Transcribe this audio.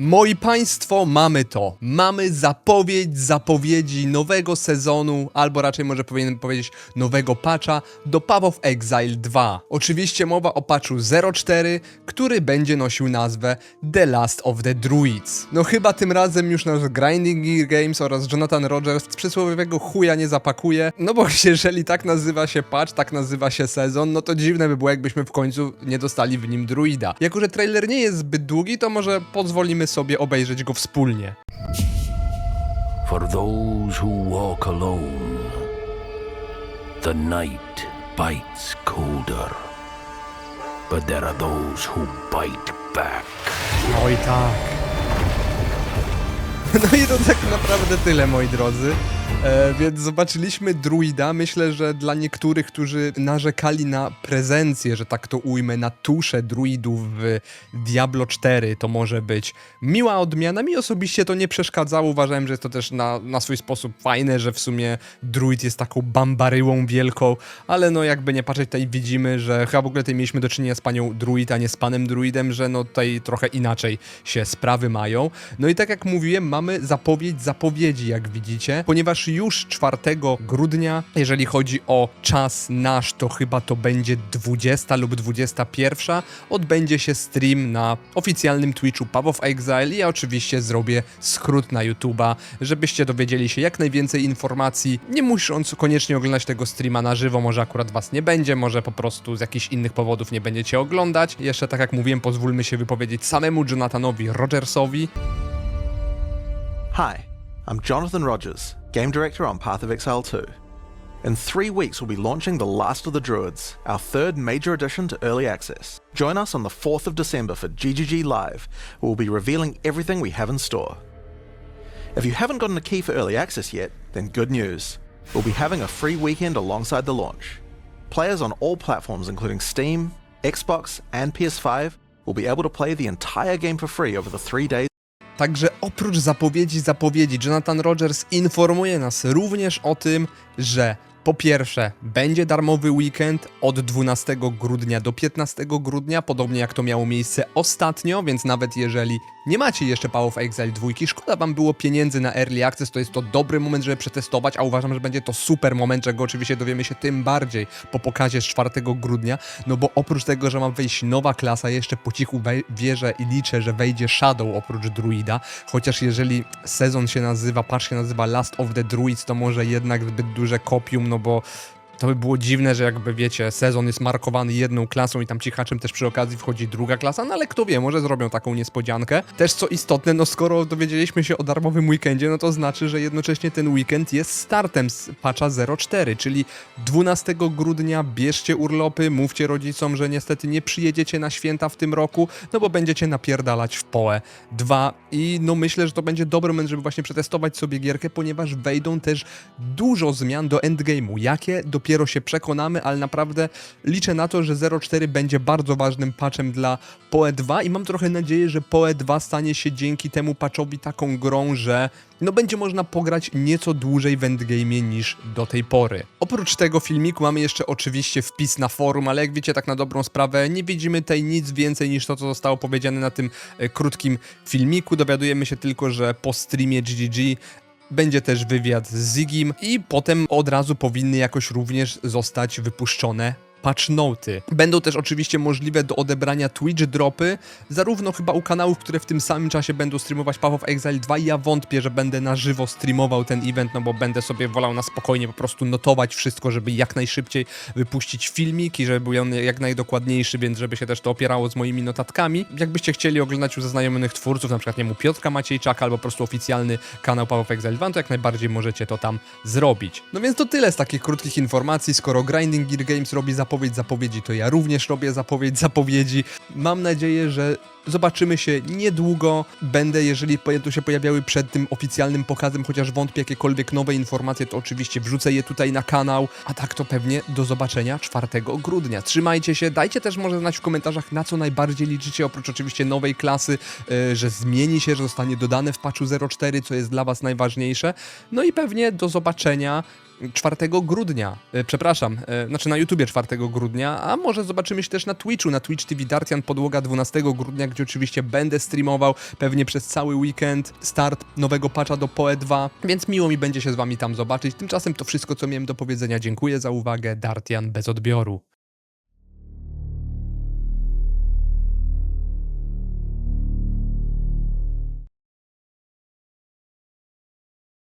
Moi Państwo, mamy to. Mamy zapowiedź zapowiedzi nowego sezonu, albo raczej może powinienem powiedzieć nowego patcha do Path of Exile 2. Oczywiście mowa o patchu 04, który będzie nosił nazwę The Last of the Druids. No chyba tym razem już nasz Grinding Gear Games oraz Jonathan Rogers przysłowiowego chuja nie zapakuje, no bo jeżeli tak nazywa się patch, tak nazywa się sezon, no to dziwne by było jakbyśmy w końcu nie dostali w nim druida. Jako, że trailer nie jest zbyt długi, to może pozwolimy sobie obejrzeć go wspólnie. For those who walk alone, the night bites colder. But there are those who bite back. Oj tak. No i to tak naprawdę tyle, moi drodzy. E, więc zobaczyliśmy druida. Myślę, że dla niektórych, którzy narzekali na prezencję, że tak to ujmę, na tusze druidów w Diablo 4, to może być miła odmiana. Mi osobiście to nie przeszkadzało. Uważałem, że jest to też na, na swój sposób fajne, że w sumie druid jest taką bambaryłą wielką, ale no jakby nie patrzeć, tutaj widzimy, że chyba w ogóle tutaj mieliśmy do czynienia z panią druid, a nie z panem druidem, że no tutaj trochę inaczej się sprawy mają. No i tak jak mówiłem, mamy zapowiedź zapowiedzi, jak widzicie, ponieważ już 4 grudnia, jeżeli chodzi o czas nasz, to chyba to będzie 20 lub 21, odbędzie się stream na oficjalnym Twitchu of Exile. I ja oczywiście zrobię skrót na YouTube'a, żebyście dowiedzieli się jak najwięcej informacji, nie musząc koniecznie oglądać tego streama na żywo, może akurat was nie będzie, może po prostu z jakichś innych powodów nie będziecie oglądać. Jeszcze tak jak mówiłem, pozwólmy się wypowiedzieć samemu Jonathanowi Rogersowi, Hi, I'm Jonathan Rogers, Game Director on Path of Exile 2. In three weeks, we'll be launching The Last of the Druids, our third major addition to Early Access. Join us on the 4th of December for GGG Live, we'll be revealing everything we have in store. If you haven't gotten a key for Early Access yet, then good news. We'll be having a free weekend alongside the launch. Players on all platforms, including Steam, Xbox, and PS5, will be able to play the entire game for free over the three days. Także oprócz zapowiedzi zapowiedzi, Jonathan Rogers informuje nas również o tym, że po pierwsze, będzie darmowy weekend od 12 grudnia do 15 grudnia, podobnie jak to miało miejsce ostatnio, więc nawet jeżeli nie macie jeszcze Path of Exile 2, szkoda wam było pieniędzy na Early Access, to jest to dobry moment, żeby przetestować, a uważam, że będzie to super moment, czego oczywiście dowiemy się tym bardziej po pokazie z 4 grudnia, no bo oprócz tego, że ma wejść nowa klasa, jeszcze po cichu wierzę i liczę, że wejdzie Shadow oprócz Druida, chociaż jeżeli sezon się nazywa, patch się nazywa Last of the Druids, to może jednak zbyt duże kopium, no bo to by było dziwne, że jakby wiecie, sezon jest markowany jedną klasą i tam cichaczem też przy okazji wchodzi druga klasa, no ale kto wie, może zrobią taką niespodziankę. Też co istotne, no skoro dowiedzieliśmy się o darmowym weekendzie, no to znaczy, że jednocześnie ten weekend jest startem z patcha 04, czyli 12 grudnia bierzcie urlopy, mówcie rodzicom, że niestety nie przyjedziecie na święta w tym roku, no bo będziecie napierdalać w połę 2 i no myślę, że to będzie dobry moment, żeby właśnie przetestować sobie gierkę, ponieważ wejdą też dużo zmian do endgame'u. Jakie dopiero się przekonamy, ale naprawdę liczę na to, że 04 będzie bardzo ważnym patchem dla PoE 2 i mam trochę nadzieję, że PoE 2 stanie się dzięki temu patchowi taką grą, że no będzie można pograć nieco dłużej w endgame'ie niż do tej pory. Oprócz tego filmiku mamy jeszcze oczywiście wpis na forum, ale jak wiecie tak na dobrą sprawę nie widzimy tutaj nic więcej niż to, co zostało powiedziane na tym e, krótkim filmiku. Dowiadujemy się tylko, że po streamie GGG będzie też wywiad z Zigim i potem od razu powinny jakoś również zostać wypuszczone patch noty. Będą też oczywiście możliwe do odebrania Twitch dropy, zarówno chyba u kanałów, które w tym samym czasie będą streamować Path of Exile 2 i ja wątpię, że będę na żywo streamował ten event, no bo będę sobie wolał na spokojnie po prostu notować wszystko, żeby jak najszybciej wypuścić filmik i żeby był on jak najdokładniejszy, więc żeby się też to opierało z moimi notatkami. Jakbyście chcieli oglądać już zaznajomionych twórców, na przykład nie wiem, u Piotrka Maciejczaka albo po prostu oficjalny kanał Path of Exile 2, to jak najbardziej możecie to tam zrobić. No więc to tyle z takich krótkich informacji, skoro Grinding Gear Games robi zapowiedź zapowiedzi, to ja również robię zapowiedź zapowiedzi. Mam nadzieję, że zobaczymy się niedługo. Będę, jeżeli tu się pojawiały przed tym oficjalnym pokazem, chociaż wątpię jakiekolwiek nowe informacje, to oczywiście wrzucę je tutaj na kanał. A tak to pewnie do zobaczenia 4 grudnia. Trzymajcie się, dajcie też może znać w komentarzach, na co najbardziej liczycie, oprócz oczywiście nowej klasy, yy, że zmieni się, że zostanie dodane w patchu 04, co jest dla Was najważniejsze. No i pewnie do zobaczenia 4 grudnia, e, przepraszam, e, znaczy na YouTubie 4 grudnia, a może zobaczymy się też na Twitchu, na Twitch TV Dartian Podłoga 12 grudnia, gdzie oczywiście będę streamował pewnie przez cały weekend start nowego patcha do PoE 2, więc miło mi będzie się z wami tam zobaczyć. Tymczasem to wszystko, co miałem do powiedzenia. Dziękuję za uwagę. Dartian bez odbioru.